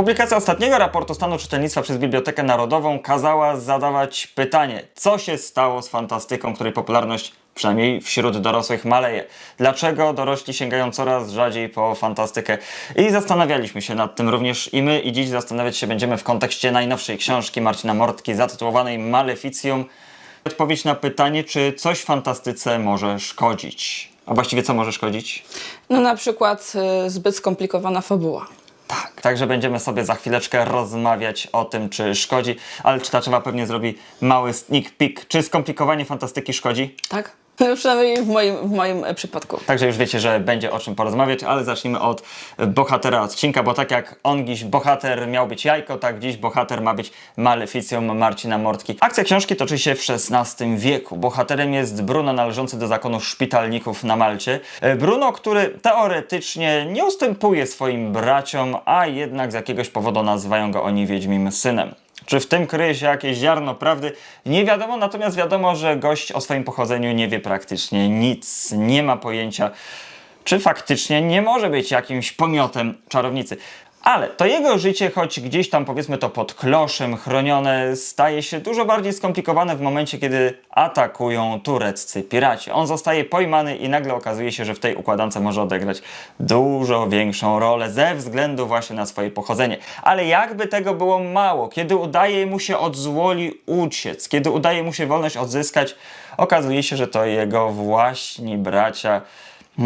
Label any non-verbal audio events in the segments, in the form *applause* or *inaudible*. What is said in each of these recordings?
Publikacja ostatniego raportu stanu czytelnictwa przez Bibliotekę Narodową kazała zadawać pytanie, co się stało z fantastyką, której popularność przynajmniej wśród dorosłych maleje. Dlaczego dorośli sięgają coraz rzadziej po fantastykę? I zastanawialiśmy się nad tym również i my i dziś zastanawiać się będziemy w kontekście najnowszej książki Marcina Mortki zatytułowanej Maleficjum. Odpowiedź na pytanie, czy coś fantastyce może szkodzić. A właściwie co może szkodzić? No na przykład y, zbyt skomplikowana fabuła. Tak. Także będziemy sobie za chwileczkę rozmawiać o tym, czy szkodzi, ale czytaczowa pewnie zrobi mały sneak peek. Czy skomplikowanie fantastyki szkodzi? Tak? Przynajmniej w moim, w moim e, przypadku. Także już wiecie, że będzie o czym porozmawiać, ale zacznijmy od bohatera odcinka, bo tak jak on dziś bohater miał być jajko, tak dziś bohater ma być maleficją Marcina Mortki. Akcja książki toczy się w XVI wieku. Bohaterem jest Bruno należący do zakonu szpitalników na Malcie. Bruno, który teoretycznie nie ustępuje swoim braciom, a jednak z jakiegoś powodu nazywają go oni Wiedźmim synem. Czy w tym kryje się jakieś ziarno prawdy? Nie wiadomo, natomiast wiadomo, że gość o swoim pochodzeniu nie wie praktycznie nic, nie ma pojęcia, czy faktycznie nie może być jakimś pomiotem czarownicy. Ale to jego życie, choć gdzieś tam powiedzmy to pod kloszem chronione, staje się dużo bardziej skomplikowane w momencie, kiedy atakują tureccy piraci. On zostaje pojmany i nagle okazuje się, że w tej układance może odegrać dużo większą rolę ze względu właśnie na swoje pochodzenie. Ale jakby tego było mało, kiedy udaje mu się od złoli uciec, kiedy udaje mu się wolność odzyskać, okazuje się, że to jego właśnie bracia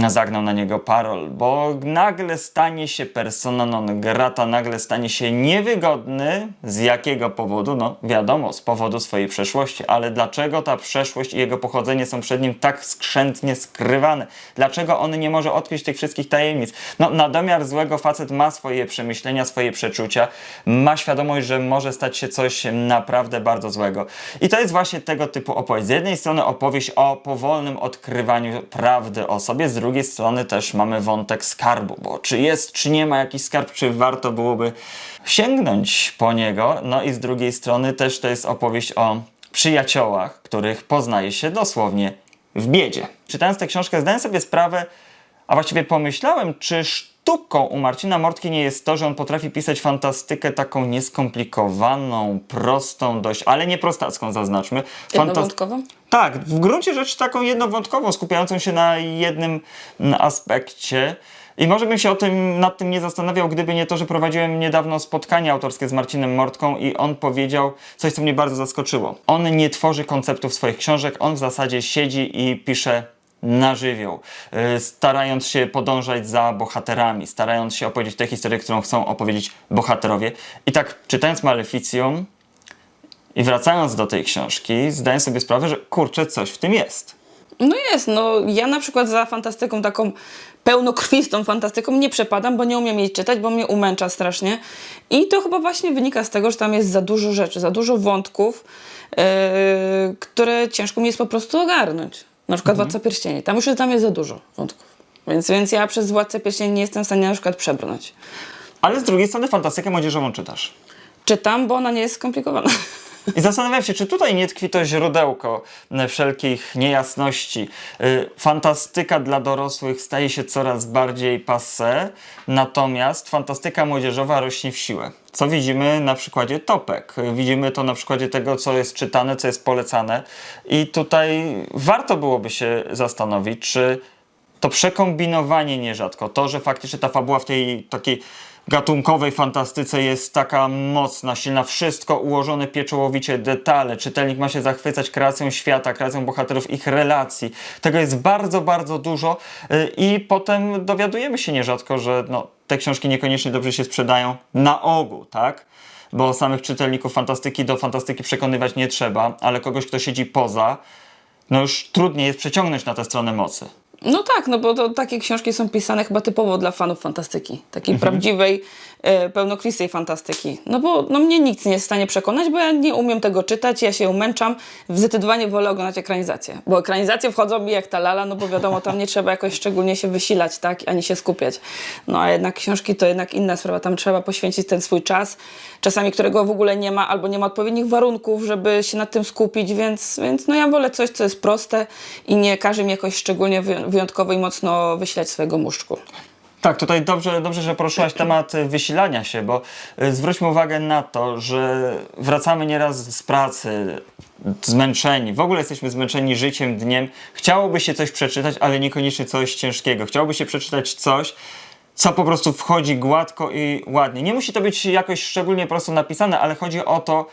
zagnał na niego parol, bo nagle stanie się persona non grata, nagle stanie się niewygodny. Z jakiego powodu? No wiadomo, z powodu swojej przeszłości, ale dlaczego ta przeszłość i jego pochodzenie są przed nim tak skrzętnie skrywane? Dlaczego on nie może odkryć tych wszystkich tajemnic? No na domiar złego facet ma swoje przemyślenia, swoje przeczucia, ma świadomość, że może stać się coś naprawdę bardzo złego. I to jest właśnie tego typu opowieść. Z jednej strony opowieść o powolnym odkrywaniu prawdy o sobie, z drugiej strony też mamy wątek skarbu, bo czy jest, czy nie ma jakiś skarb, czy warto byłoby sięgnąć po niego. No i z drugiej strony też to jest opowieść o przyjaciołach, których poznaje się dosłownie w biedzie. Czytając tę książkę zdałem sobie sprawę, a właściwie pomyślałem, czy sztuką u Marcina Mortki nie jest to, że on potrafi pisać fantastykę taką nieskomplikowaną, prostą dość, ale nie prostacką zaznaczmy. Jednowątkową? Tak, w gruncie rzeczy taką jednowątkową, skupiającą się na jednym mm, aspekcie. I może bym się o tym, nad tym nie zastanawiał, gdyby nie to, że prowadziłem niedawno spotkanie autorskie z Marcinem Mortką i on powiedział coś, co mnie bardzo zaskoczyło. On nie tworzy konceptów swoich książek, on w zasadzie siedzi i pisze na żywioł, yy, starając się podążać za bohaterami, starając się opowiedzieć tę historię, którą chcą opowiedzieć bohaterowie. I tak czytając Maleficjum, i wracając do tej książki, zdaję sobie sprawę, że kurczę, coś w tym jest. No jest, no ja na przykład za fantastyką taką pełnokrwistą fantastyką nie przepadam, bo nie umiem jej czytać, bo mnie umęcza strasznie. I to chyba właśnie wynika z tego, że tam jest za dużo rzeczy, za dużo wątków, yy, które ciężko mi jest po prostu ogarnąć. Na przykład Władca Pierścieni. Tam już jest, tam jest za dużo wątków. Więc, więc ja przez Władcę Pierścieni nie jestem w stanie na przykład przebrnąć. Ale z drugiej strony fantastykę młodzieżową czytasz. Czytam, bo ona nie jest skomplikowana. *laughs* I zastanawiam się, czy tutaj nie tkwi to źródełko wszelkich niejasności. Y, Fantastyka dla dorosłych staje się coraz bardziej passé, natomiast fantastyka młodzieżowa rośnie w siłę. Co widzimy na przykładzie topek. Widzimy to na przykładzie tego, co jest czytane, co jest polecane. I tutaj warto byłoby się zastanowić, czy to przekombinowanie nierzadko, to, że faktycznie ta fabuła w tej takiej gatunkowej fantastyce jest taka mocna, silna, wszystko ułożone pieczołowicie, detale, czytelnik ma się zachwycać kreacją świata, kreacją bohaterów, ich relacji. Tego jest bardzo, bardzo dużo yy, i potem dowiadujemy się nierzadko, że no, te książki niekoniecznie dobrze się sprzedają na ogół, tak? Bo samych czytelników fantastyki do fantastyki przekonywać nie trzeba, ale kogoś, kto siedzi poza, no już trudniej jest przeciągnąć na tę stronę mocy. No tak, no bo to, takie książki są pisane chyba typowo dla fanów fantastyki. Takiej prawdziwej, e, pełnokrwistej fantastyki. No bo no mnie nikt nie jest w stanie przekonać, bo ja nie umiem tego czytać, ja się umęczam. Zdecydowanie wolę oglądać ekranizację. Bo ekranizacje wchodzą mi jak ta lala, no bo wiadomo, tam nie trzeba jakoś szczególnie się wysilać, tak, ani się skupiać. No a jednak książki to jednak inna sprawa, tam trzeba poświęcić ten swój czas, czasami którego w ogóle nie ma, albo nie ma odpowiednich warunków, żeby się nad tym skupić, więc, więc no ja wolę coś, co jest proste i nie każe mi jakoś szczególnie wyją- wyjątkowo i mocno wysilać swojego muszczku. Tak, tutaj dobrze, dobrze, że poruszyłaś temat y, wysilania się, bo y, zwróćmy uwagę na to, że wracamy nieraz z pracy, zmęczeni, w ogóle jesteśmy zmęczeni życiem, dniem. Chciałoby się coś przeczytać, ale niekoniecznie coś ciężkiego. Chciałoby się przeczytać coś, co po prostu wchodzi gładko i ładnie. Nie musi to być jakoś szczególnie prosto napisane, ale chodzi o to,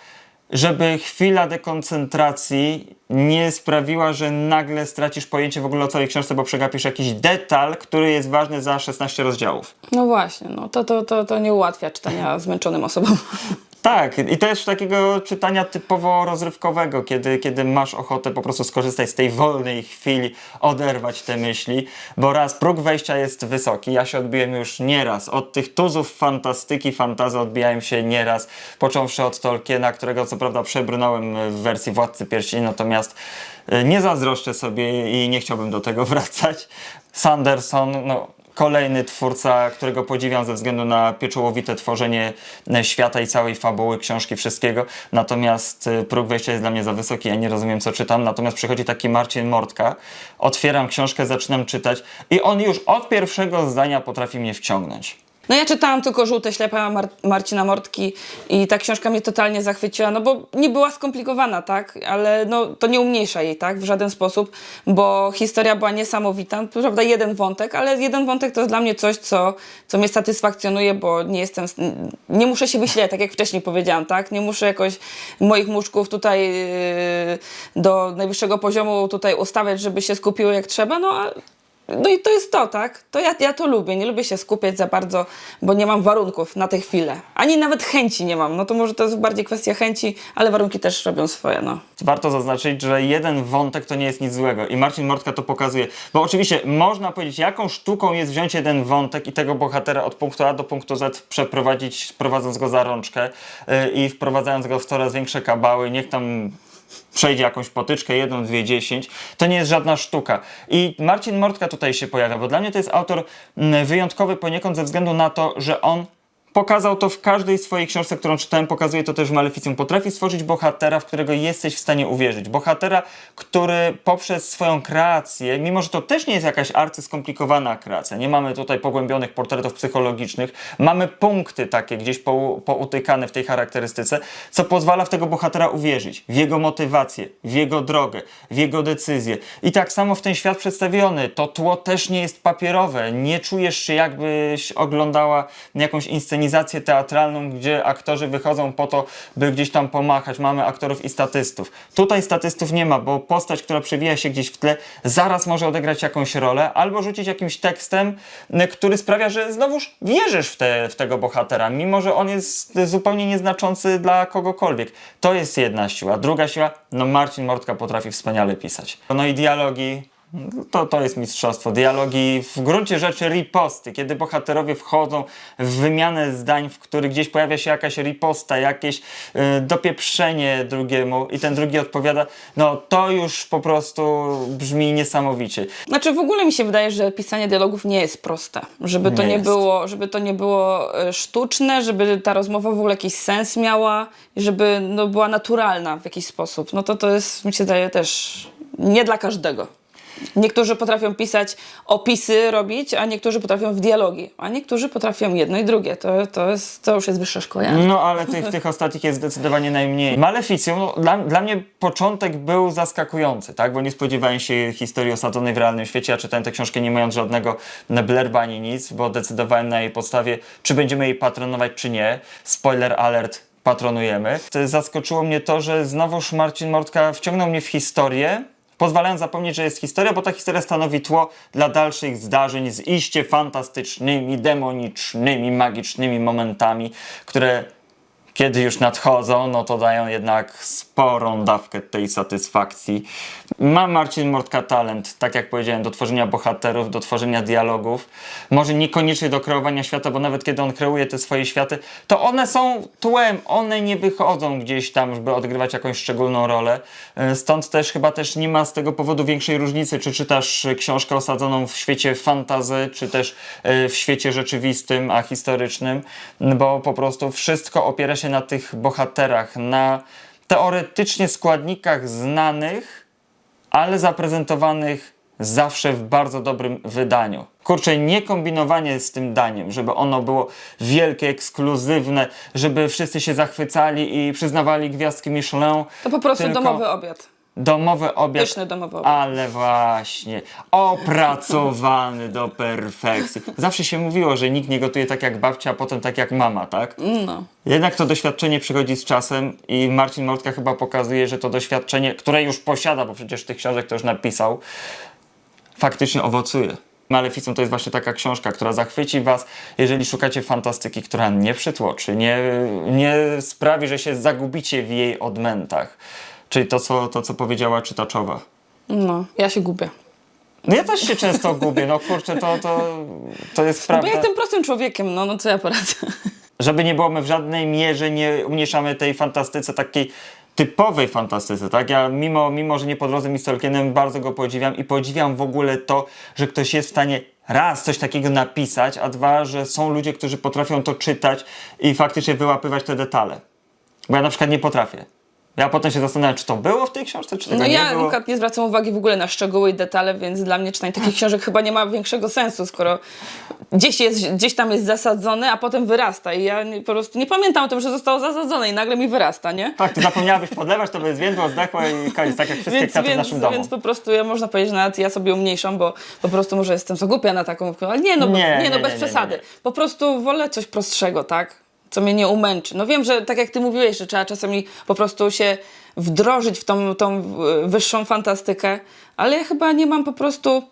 żeby chwila dekoncentracji nie sprawiła, że nagle stracisz pojęcie w ogóle o całej książce, bo przegapisz jakiś detal, który jest ważny za 16 rozdziałów. No właśnie, no to, to, to, to nie ułatwia czytania zmęczonym osobom. *laughs* Tak, i też takiego czytania typowo rozrywkowego, kiedy, kiedy masz ochotę po prostu skorzystać z tej wolnej chwili, oderwać te myśli, bo raz próg wejścia jest wysoki, ja się odbiłem już nieraz, od tych tuzów fantastyki, fantazy odbijałem się nieraz, począwszy od Tolkiena, którego co prawda przebrnąłem w wersji Władcy Pierścieni, natomiast e, nie zazdroszczę sobie i nie chciałbym do tego *laughs* wracać. Sanderson, no kolejny twórca, którego podziwiam ze względu na pieczołowite tworzenie e, świata i całej fabuły, książki, wszystkiego. Natomiast e, próg wejścia jest dla mnie za wysoki, ja nie rozumiem co czytam. Natomiast przychodzi taki Marcin Mortka, otwieram książkę, zaczynam czytać i on już od pierwszego zdania potrafi mnie wciągnąć. No ja czytałam tylko Żółte ślepe Mar Marcina Mortki i ta książka mnie totalnie zachwyciła, no bo nie była skomplikowana, tak? Ale no, to nie umniejsza jej, tak? W żaden sposób, bo historia była niesamowita. Prawda, jeden wątek, ale jeden wątek to jest dla mnie coś, co, co mnie satysfakcjonuje, bo nie jestem, nie muszę się wyśleć, tak jak wcześniej powiedziałam, tak? Nie muszę jakoś moich muszków tutaj yy, do najwyższego poziomu tutaj ustawiać, żeby się skupiły jak trzeba, no a no i to jest to, tak? To ja, ja to lubię. Nie lubię się skupiać za bardzo, bo nie mam warunków na tę chwilę. Ani nawet chęci nie mam. No to może to jest bardziej kwestia chęci, ale warunki też robią swoje, no. Warto zaznaczyć, że jeden wątek to nie jest nic złego i Marcin Mortka to pokazuje. Bo oczywiście można powiedzieć, jaką sztuką jest wziąć jeden wątek i tego bohatera od punktu A do punktu Z przeprowadzić, prowadząc go za rączkę yy, i wprowadzając go w coraz większe kabały. Niech tam przejdzie jakąś potyczkę, jedną, dwie, dziesięć, to nie jest żadna sztuka. I Marcin Mortka tutaj się pojawia, bo dla mnie to jest autor mm, wyjątkowy poniekąd ze względu na to, że on Pokazał to w każdej swojej książce, którą czytałem, pokazuje to też w Maleficjum. Potrafi stworzyć bohatera, w którego jesteś w stanie uwierzyć. Bohatera, który poprzez swoją kreację, mimo że to też nie jest jakaś arcyskomplikowana kreacja, nie mamy tutaj pogłębionych portretów psychologicznych, mamy punkty takie gdzieś pou, poutykane w tej charakterystyce, co pozwala w tego bohatera uwierzyć, w jego motywację, w jego drogę, w jego decyzję. I tak samo w ten świat przedstawiony, to tło też nie jest papierowe, nie czujesz się jakbyś oglądała jakąś inscenizację teatralną, gdzie aktorzy wychodzą po to, by gdzieś tam pomachać. Mamy aktorów i statystów. Tutaj statystów nie ma, bo postać, która przewija się gdzieś w tle, zaraz może odegrać jakąś rolę albo rzucić jakimś tekstem, y, który sprawia, że znowuż wierzysz w, te, w tego bohatera, mimo że on jest zupełnie nieznaczący dla kogokolwiek. To jest jedna siła. Druga siła, no Marcin Mortka potrafi wspaniale pisać. No i dialogi, to, to jest mistrzostwo. Dialogi, w gruncie rzeczy riposty, kiedy bohaterowie wchodzą w wymianę zdań, w których gdzieś pojawia się jakaś riposta, jakieś y, dopieprzenie drugiemu i ten drugi odpowiada, no to już po prostu brzmi niesamowicie. Znaczy w ogóle mi się wydaje, że pisanie dialogów nie jest proste. Żeby to Nie nie, było, żeby to nie było e, sztuczne, żeby ta rozmowa w ogóle jakiś sens miała, i żeby no, była naturalna w jakiś sposób. No to to jest, mi się wydaje, też nie dla każdego. Niektórzy potrafią pisać opisy, robić, a niektórzy potrafią w dialogi, a niektórzy potrafią jedno i drugie. To, to, jest, to już jest wyższa szkoła. No ale tych, tych ostatnich jest zdecydowanie najmniej. Maleficjum, no, dla, dla mnie początek był zaskakujący, tak? Bo nie spodziewałem się historii osadzonej w realnym świecie. Ja czytałem tę książkę nie mając żadnego blerba ani nic, bo decydowałem na jej podstawie, czy będziemy jej patronować, czy nie. Spoiler alert, patronujemy. Zaskoczyło mnie to, że znowuż Marcin Mortka wciągnął mnie w historię, pozwalając zapomnieć, że jest historia, bo ta historia stanowi tło dla dalszych zdarzeń z iście fantastycznymi, demonicznymi, magicznymi momentami, które kiedy już nadchodzą, no to dają jednak sporą dawkę tej satysfakcji. Ma Marcin Mortka talent, tak jak powiedziałem, do tworzenia bohaterów, do tworzenia dialogów. Może niekoniecznie do kreowania świata, bo nawet kiedy on kreuje te swoje światy, to one są tłem, one nie wychodzą gdzieś tam, żeby odgrywać jakąś szczególną rolę. E, Stąd też chyba też nie ma z tego powodu większej różnicy, czy czytasz książkę osadzoną w świecie fantazy, czy też e, w świecie rzeczywistym, a historycznym, bo po prostu wszystko opiera się na tych bohaterach, na teoretycznie składnikach znanych, ale zaprezentowanych zawsze w bardzo dobrym wydaniu. Kurczę, nie kombinowanie z tym daniem, żeby ono było wielkie, ekskluzywne, żeby wszyscy się zachwycali i przyznawali gwiazdki Michelin. To po prostu tylko domowy obiad. Domowy obiad. Pyszny domowy obiad. Ale właśnie, opracowany do perfekcji. Zawsze się mówiło, że nikt nie gotuje tak jak babcia, a potem tak jak mama, tak? No. Jednak to doświadczenie przychodzi z czasem i Marcin Mortka chyba pokazuje, że to doświadczenie, które już posiada, bo przecież tych książek to już napisał, faktycznie owocuje. Maleficum to jest właśnie taka książka, która zachwyci Was, jeżeli szukacie fantastyki, która nie przytłoczy, nie, nie sprawi, że się zagubicie w jej odmętach. Czyli to, co, to, co powiedziała czytaczowa. No, ja się gubię. No ja też się często gubię, no kurczę, to, to, to jest Bo prawda. ja jestem prostym człowiekiem, no, no co ja poradzę. żeby nie było, my w żadnej mierze nie umniejszamy tej fantastyce takiej typowej fantastyce, tak? Ja mimo, mimo że nie po drodze z Tolkienem bardzo go podziwiam i podziwiam w ogóle to, że ktoś jest w stanie raz coś takiego napisać, a dwa, że są ludzie, którzy potrafią to czytać i faktycznie wyłapywać te detale. Bo ja na przykład nie potrafię. Ja potem się zastanawiam, czy to było w tej książce, czy tego No nie ja było. przykład nie zwracam uwagi w ogóle na szczegóły i detale, więc dla mnie czytanie takich książek chyba nie ma większego sensu, skoro gdzieś, jest, gdzieś tam jest zasadzone, a potem wyrasta i ja nie, po prostu nie pamiętam o tym, że zostało zasadzone i nagle mi wyrasta, nie? Tak, ty zapomniałabyś podlewać, to by zwiędło, zdechło i koniec, tak jak wszystkie Więc, kwiaty w naszym domu. więc po prostu ja można powiedzieć, że nawet ja sobie umniejszam, bo po prostu może jestem za głupia na taką, ale nie no, bo, Nie, nie, no bez przesady. Po prostu wolę coś prostszego, tak? Co mnie nie umęczy. No wiem, że tak jak ty mówiłeś, że trzeba czasami po prostu się wdrożyć w tą, tą e, wyższą fantastykę, ale ja chyba nie mam po prostu,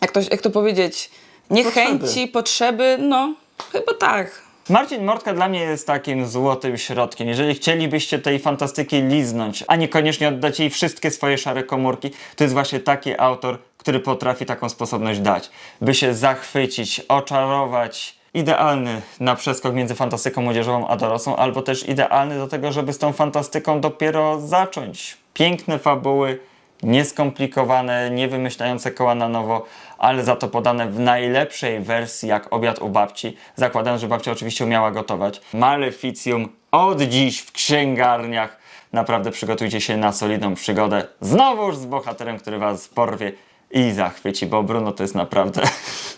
jak to, jak to powiedzieć, niechęci, potrzeby, no chyba tak. Marcin Mortka dla mnie jest takim złotym środkiem. Jeżeli chcielibyście tej fantastyki liznąć, a niekoniecznie oddać jej wszystkie swoje szare komórki, to jest właśnie taki autor, który potrafi taką sposobność dać. By się zachwycić, oczarować. Idealny na przeskok między fantastyką młodzieżową a dorosłą, albo też idealny do tego, żeby z tą fantastyką dopiero zacząć. Piękne fabuły, nieskomplikowane, nie wymyślające koła na nowo, ale za to podane w najlepszej wersji, jak obiad u babci. Zakładając, że babcia oczywiście umiała gotować. Maleficjum od dziś w księgarniach. Naprawdę przygotujcie się na solidną przygodę. Znowuż z bohaterem, który was porwie i zachwyci, bo Bruno to jest naprawdę... *laughs*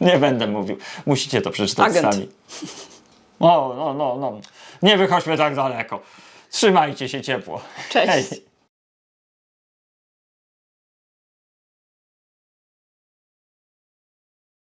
Nie będę mówił. Musicie to przeczytać Agent. sami. O, no, no, no. Nie wychodźmy tak daleko. Trzymajcie się ciepło. Cześć. Hej.